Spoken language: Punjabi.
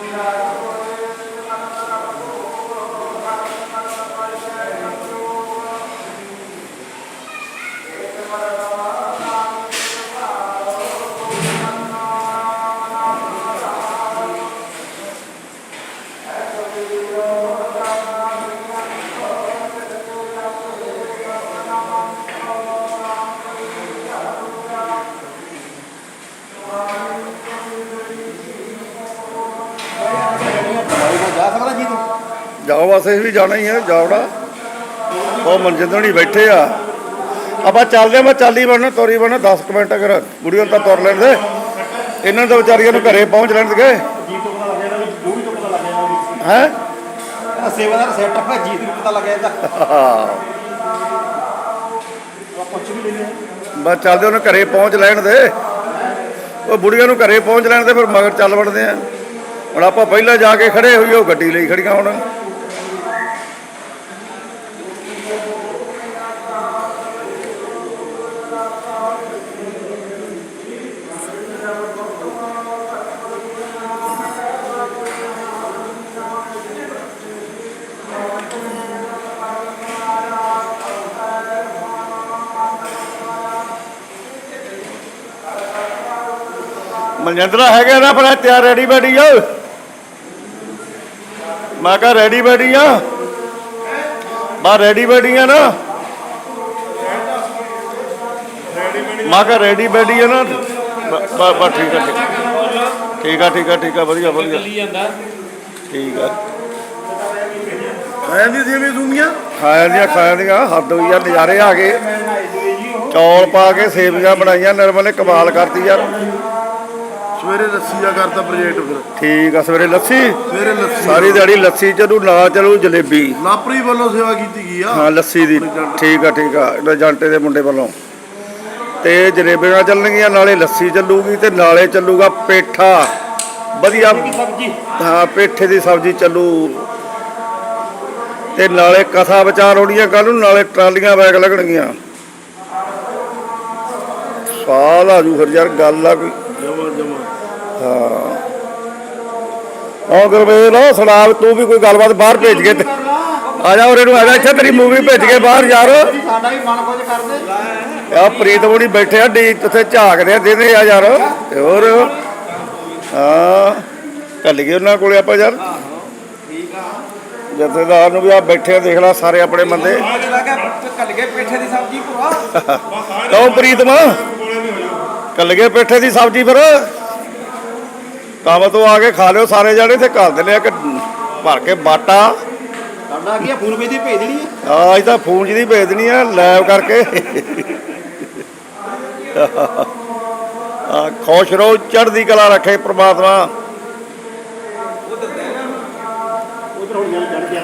Thank you. ਜਾ ਸਕਦਾ ਜੀ ਤੂੰ? ਜਾਓ ਵਾਸਤੇ ਵੀ ਜਾਣਾ ਹੀ ਹੈ ਜਾਵੜਾ ਉਹ ਮਨਜਿੰਦਰ ਨਹੀਂ ਬੈਠੇ ਆ। ਆਪਾਂ ਚੱਲਦੇ ਆ ਮੈਂ ਚੱਲੀ ਬਣਨਾ ਤੋਰੀ ਬਣਨਾ 10 ਕੁ ਮਿੰਟ ਅਗਰ ਗੁੜੀਆਂ ਨੂੰ ਤਾਂ ਤੁਰ ਲੈਣ ਦੇ। ਇਹਨਾਂ ਤਾਂ ਵਿਚਾਰੀਆਂ ਨੂੰ ਘਰੇ ਪਹੁੰਚ ਲੈਣ ਦੇ। ਤੋਂ ਪਤਾ ਜੋ ਵੀ ਤੋਂ ਪਤਾ ਹੈ ਸੇਵਾਦਾਰ ਹੈ ਪਤਾ ਆਪਾਂ ਪੁੱਛ ਵੀ ਬਸ ਚੱਲਦੇ ਉਹਨੂੰ ਘਰੇ ਪਹੁੰਚ ਲੈਣ ਦੇ। ਉਹ ਬੁੜੀਆਂ ਨੂੰ ਘਰੇ ਪਹੁੰਚ ਲੈਣ ਦੇ ਫਿਰ ਮਗਰ ਚੱਲ ਵੜਦੇ ਆ ਹੁਣ ਆਪਾਂ ਪਹਿਲਾਂ ਜਾ ਕੇ ਖੜੇ ਹੋਈ ਉਹ ਗੱਡੀ ਲਈ ਖੜੀਆਂ ਹੁਣ। ਮਨਜਿੰਦਰਾ ਹੈਗਾ ਨਾ ਫਿਰ ਤਿਆਰ ਰੈਡੀ ਬੈਡੀ ਆ। ਮੈਂ ਕਹਾ ਰੈਡੀ ਬੈਡੀ ਆ। ਬਾ ਰੈਡੀ ਬੈਡੀ ਆ ਨਾ। ਮੈਂ ਕਹਾ ਰੈਡੀ ਬੈਡੀ ਆ ਨਾ। ਬਾ ਬਾ ਠੀਕ ਆ ਠੀਕ ਆ। ਠੀਕ ਆ ਠੀਕ ਆ ਵਧੀਆ ਵਧੀਆ। ਠੀਕ ਆ। ਖਾਇਆ ਦੀ ਸੇਵੇਂ ਦੂੰਗੀਆਂ ਖਾਇਆ ਦੀਆਂ ਖਾਇਆ ਦੀਆਂ। ਹੱਦ ਹੋਈ ਆ ਨਜ਼ਾਰੇ ਆ ਗਏ। ਚੌਲ ਪਾ ਕੇ ਸੇਵੀਆਂ ਬਣਾਈਆਂ ਨਿਰਮਲ ਨੇ ਕਮਾਲ ਕਰਤੀ ਯਾਰ ਸਵੇਰੇ ਲੱਸੀ ਦਾ ਕਰਤਾ ਪ੍ਰੋਜੈਕਟ ਫਿਰ। ਠੀਕ ਆ ਸਵੇਰੇ ਲੱਸੀ? ਸਵੇਰੇ ਲੱਸੀ। ਸਾਰੀ ਦਿਹਾੜੀ ਲੱਸੀ ਚਲੂ ਨਾ ਚਲੂ ਜਲੇਬੀ। ਲਾਪਰੀ ਵੱਲੋਂ ਸੇਵਾ ਕੀਤੀ ਗਈ ਆ। ਹਾਂ ਲੱਸੀ ਦੀ। ਠੀਕ ਆ ਠੀਕ ਆ। ਇਹਦਾ ਜਾਂਟੇ ਦੇ ਮੁੰਡੇ ਵੱਲੋਂ। ਤੇ ਜਲੇਬੀਆਂ ਚੱਲਣਗੀਆਂ ਨਾਲੇ ਲੱਸੀ ਚੱਲੂਗੀ ਤੇ ਨਾਲੇ ਚੱਲੂਗਾ ਪੇਠਾ। ਵਧੀਆ। ਹਾਂ ਪੇਠੇ ਦੀ ਸਬਜ਼ੀ ਚੱਲੂ। ਤੇ ਨਾਲੇ ਕਥਾ ਵਿਚਾਰ ਹੋਣੀਆਂ ਕੱਲ ਨੂੰ ਨਾਲੇ ਟਰਾਲੀਆਂ ਬੈਗ ਲੱਗਣਗੀਆਂ। ਸਵਾਲ ਆ ਜੂ ਫਿਰ ਯਾਰ ਗੱਲ ਆ ਕੋਈ। ਜਮਾ ਜਮਾ। ਹਾਂ। ਉਹ ਗੁਰਵੇਲ ਸੁਣਾ ਤੂੰ ਵੀ ਕੋਈ ਗੱਲਬਾਤ ਬਾਹਰ ਭੇਜ ਕੇ ਤੇ ਆ ਜਾ ਉਰੇ ਨੂੰ ਆ ਜਾ ਇੱਥੇ ਤੇਰੀ ਮੂਵੀ ਭੇਜ ਕੇ ਬਾਹਰ ਯਾਰ। ਸਾਡਾ ਵੀ ਮਨ ਕੁਝ ਕਰਦੇ ਆ ਪ੍ਰੀਤ ਬੋੜੀ ਬੈਠੇ ਆ ਡੀ ਉੱਥੇ ਝਾਕਦੇ ਆ ਦੇਦੇ ਆ ਯਾਰ। ਤੇ ਹੋਰ? ਹਾਂ। ਕੱਲ ਗਏ ਉਹਨਾਂ ਕੋਲੇ ਆਪਾਂ ਯਾਰ। ਠੀਕ ਆ ਜਥੇਦਾਰ ਨੂੰ ਵੀ ਆ ਬੈਠੇ ਆ ਦੇਖ ਲੈ ਸਾਰੇ ਆਪਣੇ ਬੰਦੇ। ਅੱਜ ਲੱਗਾ ਕੱਲ ਗਏ ਪੇਠੇ ਦੀ ਸਬਜੀ ਭਰਾ ਕਹੋ ਪ੍ਰੀਤਮਾ ਕੱਲ ਗਏ ਪੇਠੇ ਦੀ ਸਬਜ਼ੀ ਫਿਰ। ਕੰਮ ਤੋਂ ਆ ਕੇ ਖਾ ਲਿਓ ਸਾਰੇ ਜਾਣੇ ਤੇ ਘਰ ਦੇ ਲਿਆ ਕਿ ਭਰ ਕੇ ਬਾਟਾ। ਸਾਡਾ ਕੀ ਆ ਫੋਨ ਭੇਜ ਦੇਣੀ ਆ? ਆ ਅੱਜ ਤਾਂ ਫੋਨ ਜਿਹਦੀ ਭੇਜ ਦੇਣੀ ਆ ਲਾਈਵ ਕਰਕੇ। ਆ ਖੁਸ਼ ਰਹੋ ਚੜ੍ਹਦੀ ਕਲਾ ਰੱਖੇ ਪ੍ਰਮਾਤਮਾ। ਉਧਰ ਹੋ ਗਿਆ।